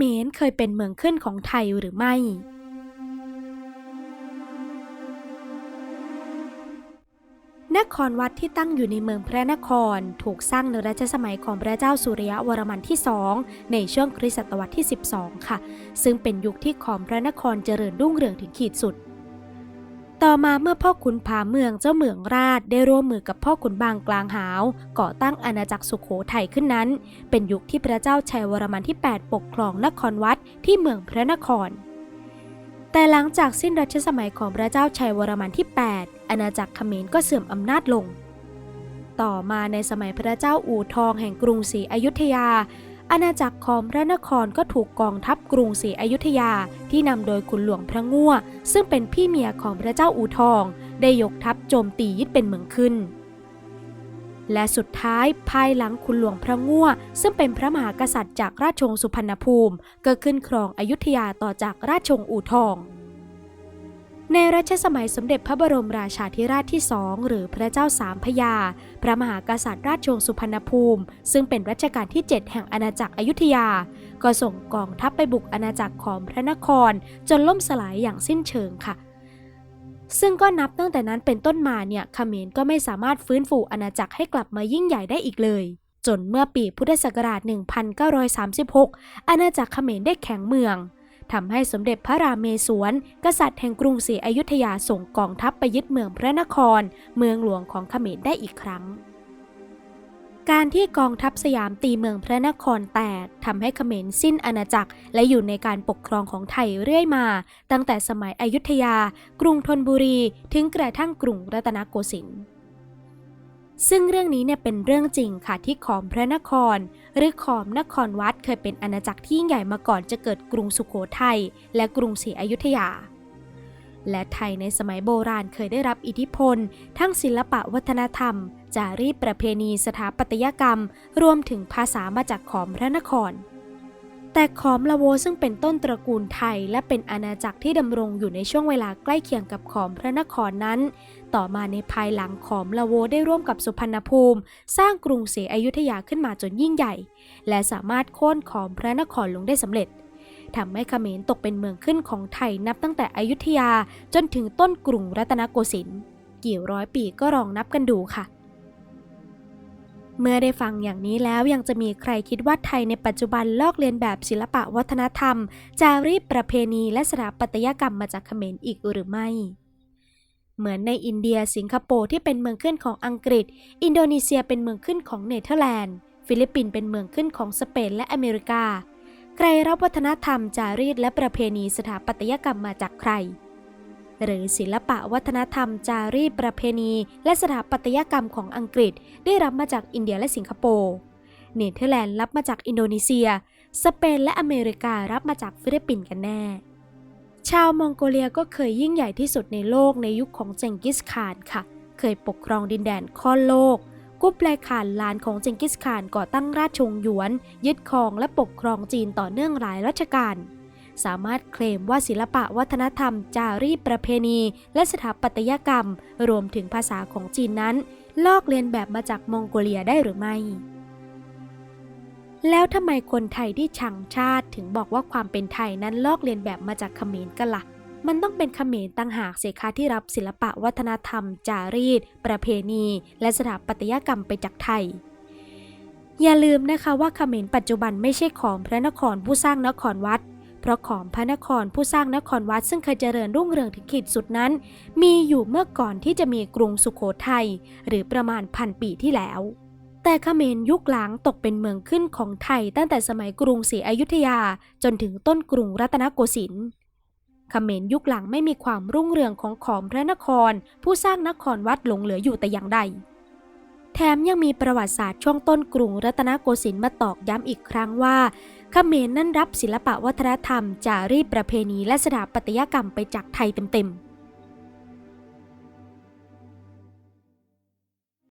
มรเคยเป็นเมืองขึ้นของไทยหรือไม่นครวัดที่ตั้งอยู่ในเมืองพระนคร ถูกสร้างในรัชสมัยของพระเจ้าสุริยวรมันที่สองในช่วงคริสตศตวรรษที่ 12 ค่ะ ซึ่งเป็นยุคที่ของพระนครเจริญรุ่งเรืองถึงขีดสุด ต่อมาเมื่อพ่อขุนผาเมืองเจ้าเมืองราชได้ร่วมมือกับพ่อขุนบางกลางหาว ก่อตั้งอาณาจักรสุขโขทัยขึ้นนั้น เป็นยุคที่พระเจ้าชัยวรมันที่ 8 ปกครองนครวัดที่เมืองพระนคร แต่หลังจากสิ้นรัชสมัยของพระเจ้าชัยวรมันที่ 8 อาณาจักรเขมรก็เสื่อมอำนาจลง ต่อมาในสมัยพระเจ้าอู่ทองแห่งกรุงศรีอยุธยา อาณาจักรของพระนครก็ถูกกองทัพกรุงศรีอยุธยาที่นำโดยขุนหลวงพระงั่วซึ่งเป็นพี่เมียของพระเจ้าอู่ทอง ได้ยกทัพโจมตียึดเป็นเมืองขึ้น และสุดท้ายภายหลังคุณหลวงพระงั่วซึ่งเป็นพระมหากษัตริย์จากราชวงศ์สุพรรณภูมิ ก็ขึ้นครองอยุธยาต่อจากราชวงศ์อู่ทอง ในรัชสมัยสมเด็จพระบรมราชาธิราชที่สองหรือพระเจ้าสามพยา พระมหากษัตริย์ราชวงศ์สุพรรณภูมิ ซึ่งเป็นรัชกาลที่ 7 แห่งอาณาจักรอยุธยา ก็ส่งกองทัพไปบุกอาณาจักรของพระนคร จนล่มสลายอย่างสิ้นเชิงค่ะ ซึ่งก็นับตั้งแต่นั้นเป็นต้นมาเนี่ยเขมรก็ไม่สามารถฟื้นฟูอาณาจักรให้กลับมายิ่งใหญ่ได้อีกเลยจนเมื่อปีพุทธศักราช 1936 อาณาจักรเขมรได้แข็งเมือง ทำให้สมเด็จพระรามเมศวร กษัตริย์แห่งกรุงศรีอยุธยาส่งกองทัพไปยึดเมืองพระนคร เมืองหลวงของเขมรได้อีกครั้ง การที่กองทัพสยามตีเมืองพระนครแตกทำให้เขมรสิ้นอาณาจักร และอยู่ในการปกครองของไทยเรื่อยมา ตั้งแต่สมัยอยุธยา กรุงธนบุรี ถึงกระทั่งกรุงรัตนโกสินทร์ ซึ่งเรื่องนี้เนี่ยเป็นเรื่องจริงค่ะที่ขอมพระนคร หรือขอมนครวัดเคยเป็นอาณาจักรที่ยิ่งใหญ่มาก่อนจะเกิดกรุงสุโขทัยและกรุงศรีอยุธยา และไทยในสมัยโบราณเคยได้รับอิทธิพล ทั้งศิลปะวัฒนธรรม จารีตประเพณีสถาปัตยกรรม รวมถึงภาษามาจากขอมพระนคร แต่ขอมละโวซึ่งเป็นต้นตระกูลไทย และเป็นอาณาจักรที่ดำรงอยู่ในช่วงเวลาใกล้เคียงกับขอมพระนครนั้น ต่อมาในภายหลังขอมละโวได้ร่วมกับสุพรรณภูมิ สร้างกรุงศรีอยุธยาขึ้นมาจนยิ่งใหญ่ และสามารถโค่นขอมพระนครลงได้สำเร็จทำให้เขมรตกเป็นเมืองขึ้นของไทยนับตั้งแต่อยุธยาจนถึงต้นกรุงรัตนโกสินทร์กี่ร้อยปีก็ลองนับกันดูค่ะ เมื่อได้ฟังอย่างนี้แล้วยังจะมีใครคิดว่าไทยในปัจจุบันลอกเลียนแบบศิลปะวัฒนธรรม จารีตประเพณีและสถาปัตยกรรมมาจากเขมรอีกหรือไม่ เหมือนในอินเดียสิงคโปร์ที่เป็นเมืองขึ้นของอังกฤษ อินโดนีเซียเป็นเมืองขึ้นของเนเธอร์แลนด์ ฟิลิปปินส์เป็นเมืองขึ้นของสเปนและอเมริกา ใครรับวัฒนธรรมจารีตและประเพณีสถาปัตยกรรมมาจากใคร หรือศิลปะวัฒนธรรม จารีตประเพณี และสถาปัตยกรรมของอังกฤษ ได้รับมาจากอินเดียและสิงคโปร์ เนเธอร์แลนด์รับมาจากอินโดนีเซีย สเปนและอเมริการับมาจากฟิลิปปินส์กันแน่ ชาวมองโกเลียก็เคยยิ่งใหญ่ที่สุดในโลกในยุคของเจงกิสข่านค่ะ เคยปกครองดินแดนค่อนโลกกุบไลข่านลานของเจงกิสข่านก่อตั้งราชวงศ์หยวน ยึดครองและปกครองจีนต่อเนื่องหลายรัชกาล สามารถเคลมว่าศิลปะวัฒนธรรม จารีตประเพณี และสถาปัตยกรรม รวมถึงภาษาของจีนนั้น ลอกเลียนแบบมาจากมองโกเลียได้หรือไม่ แล้วทำไมคนไทยที่ชังชาติถึงบอกว่าความเป็นไทยนั้นลอกเลียนแบบมาจากเขมรกันละ่ะมันต้องเป็นเขมรต่างหากเสคาที่รับศิลปะวัฒนธรรม จารีต ประเพณี และสถาปัตยกรรมไปจากไทย อย่าลืมนะคะว่าเขมรปัจจุบันไม่ใช่ของพระนครผู้สร้างนครวัด เพราะของพระนครผู้สร้างนครวัดซึ่งเคยเจริญรุ่งเรืองถึงขีดสุดนั้น มีอยู่เมื่อก่อนที่จะมีกรุงสุโขทัยหรือประมาณพันปีที่แล้ว แต่เขมรยุคหลังตกเป็นเมืองขึ้นของไทยตั้งแต่สมัยกรุงศรีอยุธยาจนถึงต้นกรุงรัตนโกสินทร์เขมรยุคหลังไม่มีความรุ่งเรืองของขอมพระนคร ผู้สร้างนครวัดหลงเหลืออยู่แต่อย่างใดแถมยังมีประวัติศาสตร์ช่วงต้นกรุงรัตนโกสินทร์มาตอกย้ำอีกครั้งว่า เขมรนั้นรับศิลปะวัฒนธรรม จารีตประเพณีและสถาปัตยกรรมไปจากไทยเต็มๆ